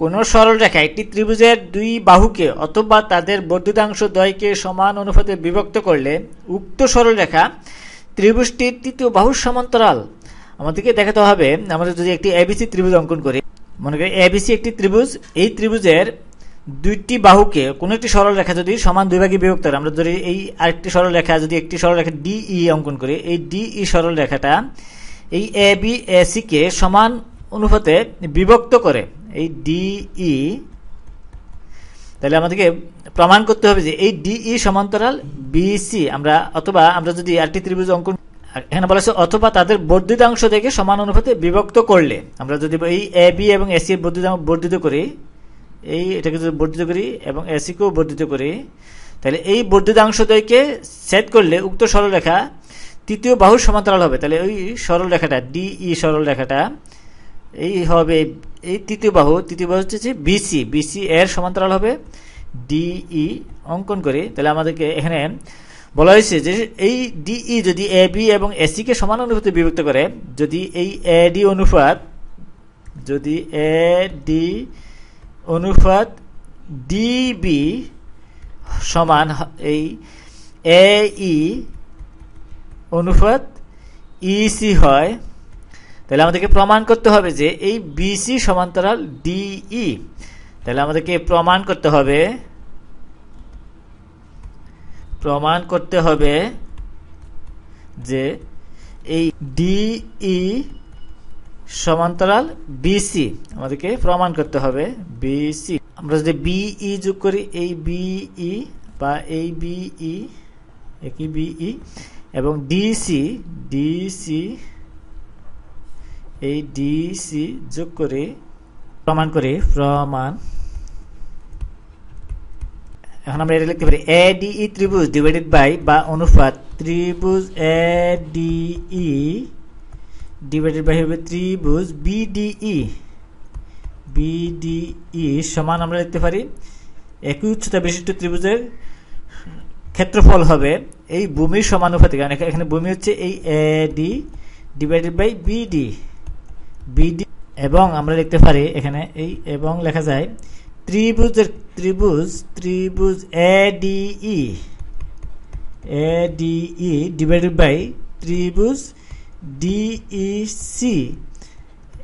কোনো সরল রেখা, একটি ত্রিভুজের দুই বাহুকে অথবা তাদের বর্ধিতাংশ দ্বয়কে সমান অনুপাতে বিভক্ত করলে উক্ত সরল রেখা ত্রিভুজটির তৃতীয় বাহুর সমান্তরাল। আমাদেরকে দেখাতে হবে আমাদের যদি একটি এবিসি ত্রিভুজ অঙ্কন করি। মনে করি এবিসি একটি ত্রিভুজ, এই ত্রিভুজের দুইটি বাহুকে কোনো একটি সরল রেখা যদি সমান দুই ভাগে বিভক্ত করে, আমরা যদি এই আরেকটি সরল রেখা যদি একটি সরল রেখা ডিই অঙ্কন করি, এই ডিই সরল রেখাটা এই এ বি এ সিকে সমান অনুপাতে বিভক্ত করে, এই ডিই তাহলে আমাদেরকে প্রমাণ করতে হবে যে এই ডিই সমান্তরাল বিসি আমরা অথবা আমরা যদি আরেকটি ত্রিভুজ অঙ্কন এখানে বলা হচ্ছে অথবা তাদের বর্ধিতাংশ থেকে সমান অনুপাতে বিভক্ত করলে, আমরা যদি এই এ বি এবং এসি এর বর্ধিতাংশ বর্ধিত করি, এই এটাকে যদি বর্ধিত করি এবং এসিকেও বর্ধিত করি, তাহলে এই বর্ধিতাংশদ্বয়কে সেট করলে উক্ত সরলরেখা তৃতীয় বাহুর সমান্তরাল হবে। তাহলে ওই সরল রেখাটা ডিই সরল রেখাটা এই হবে, এই তৃতীয় বাহু তৃতীয় বাহু হচ্ছে বিসি বিসি এর সমান্তরাল হবে ডিই অঙ্কন করি। তাহলে আমাদেরকে এখানে বলা হয়েছে যে এই ডিই যদি এ বি এবং এসিকে সমান অনুপাতে বিভক্ত করে, যদি এই এ ডি অনুপাত, যদি এ ডি অনুপাত ডিবি সমান এই এ ই অনুপাত ইসি হয় তাহলে আমাদেরকে প্রমাণ করতে হবে যে এই বিসি সমান্তরাল ডিই তাহলে আমাদেরকে প্রমাণ করতে হবে, প্রমাণ করতে হবে যে এই ডিই সমান্তরাল বিসি আমাদেরকে প্রমাণ করতে হবে বিসি আমরা যদি বিই যোগ করি, এই বিই বা এই বিই একই বিই এবং ডিসি ডিসি এই ডিসি যোগ করে প্রমাণ করে, প্রমাণ। এখন আমরা এটা লিখতে পারি। এ ডিই ত্রিভুজ ডিভাইডেড বাই বা অনুপাত ত্রিভুজ এ ডিই ডিভাইডেড বাই হবে ত্রিভুজ বিডিই বিডিই সমান আমরা লিখতে পারি। একই উচ্চতা বিশিষ্ট ত্রিভুজের ক্ষেত্রফল হবে এই ভূমির সমানুপাতিক। কারণ এখানে ভূমি হচ্ছে এই A D divided by BD BD এবং আমরা লিখতে পারি এখানে এই এবং লেখা যায় ত্রিভুজের ত্রিভুজ ত্রিভুজ A DE A DE divided by ত্রিভুজ ডিইসি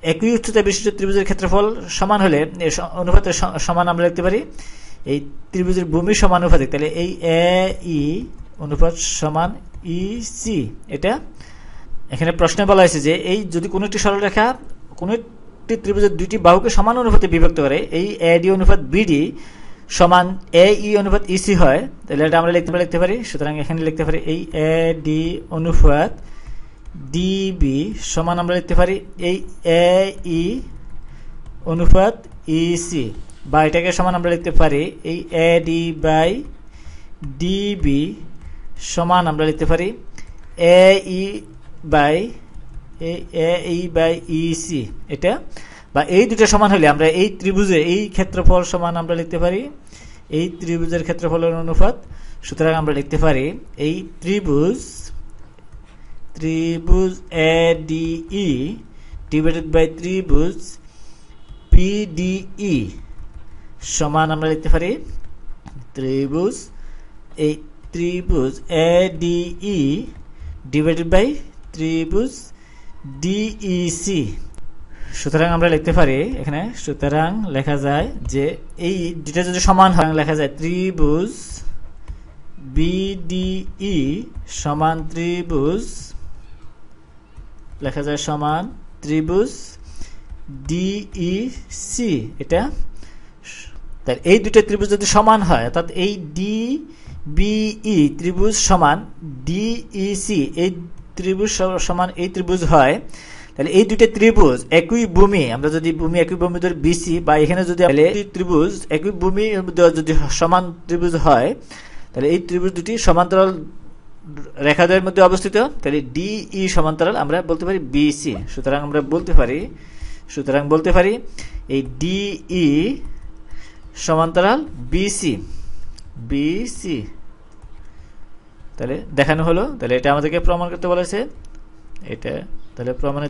একই উচ্চতা বিশিষ্ট ত্রিভুজের ক্ষেত্রফল সমান হলে অনুপাতের সমান আমরা লিখতে পারি। এই ত্রিভুজের ভূমির সমানুপাতিক তাহলে এই এ ই অনুপাত সমান ই সি এটা এখানে প্রশ্নে বলা হয়েছে যে এই যদি কোনো একটি সরলরেখা কোনো একটি ত্রিভুজের দুইটি বাহুকে সমান অনুপাতে বিভক্ত করে, এই এ ডি অনুপাত বিডি সমান এ ই অনুপাত ইসি হয়, তাহলে এটা আমরা লিখতে লিখতে পারি, সুতরাং এখানে লিখতে পারি এই এ ডি অনুপাত ডিবি সমান আমরা লিখতে পারি এই এ ই অনুপাত ইসি বা এটাকে সমান আমরা লিখতে পারি এই এ ডি বাই ডিবি সমান আমরা লিখতে পারি A E by A by EC এটা? বা এই দুটো সমান হলে আমরা এই ত্রিভুজে এই ক্ষেত্রফল সমান আমরা লিখতে পারি। এই ত্রিভুজের ক্ষেত্রফলের অনুপাত। সুতরাং আমরা লিখতে পারি এই ত্রিভুজ ত্রিভুজ এ ডিই ডিভাইডেড বাই ত্রিভুজ পিডিই সমান আমরা লিখতে পারি ত্রিভুজ, এই ত্রিভুজ এ ডিই ডিভাইডেড বাই ত্রিভুজ ডিইসি সুতরাং আমরা লিখতে পারি এখানে, সুতরাং লেখা যায় যে এই দুটা যদি সমান হয়, লেখা যায় ত্রিভুজ বিডিই সমান ত্রিভুজ, লেখা যায় সমান ত্রিভুজ ডিইসি এটা তাহলে এই দুটো ত্রিভুজ যদি সমান হয়, অর্থাৎ এই ডি বিই ত্রিভুজ সমান ডিইসি এই ত্রিভুজ সমান এই ত্রিভুজ হয়, তাহলে এই দুটো ত্রিভুজ একই ভূমি, আমরা যদি ভূমি, একই ভূমি ধরি বিসি বা এখানে যদি ত্রিভুজ, একই ভূমি যদি সমান ত্রিভুজ হয়, তাহলে এই ত্রিভুজ দুটি সমান্তরাল রেখাদ্বয়ের মধ্যে অবস্থিত, তাহলে ডিই সমান্তরাল আমরা বলতে পারি বিসি সুতরাং আমরা বলতে পারি, সুতরাং বলতে পারি এই ডিই সমান্তরাল বিসি বিসি তাহলে দেখানো হলো। তাহলে এটা আমাদেরকে প্রমাণ করতে বলেছে। এটা তাহলে প্রমাণের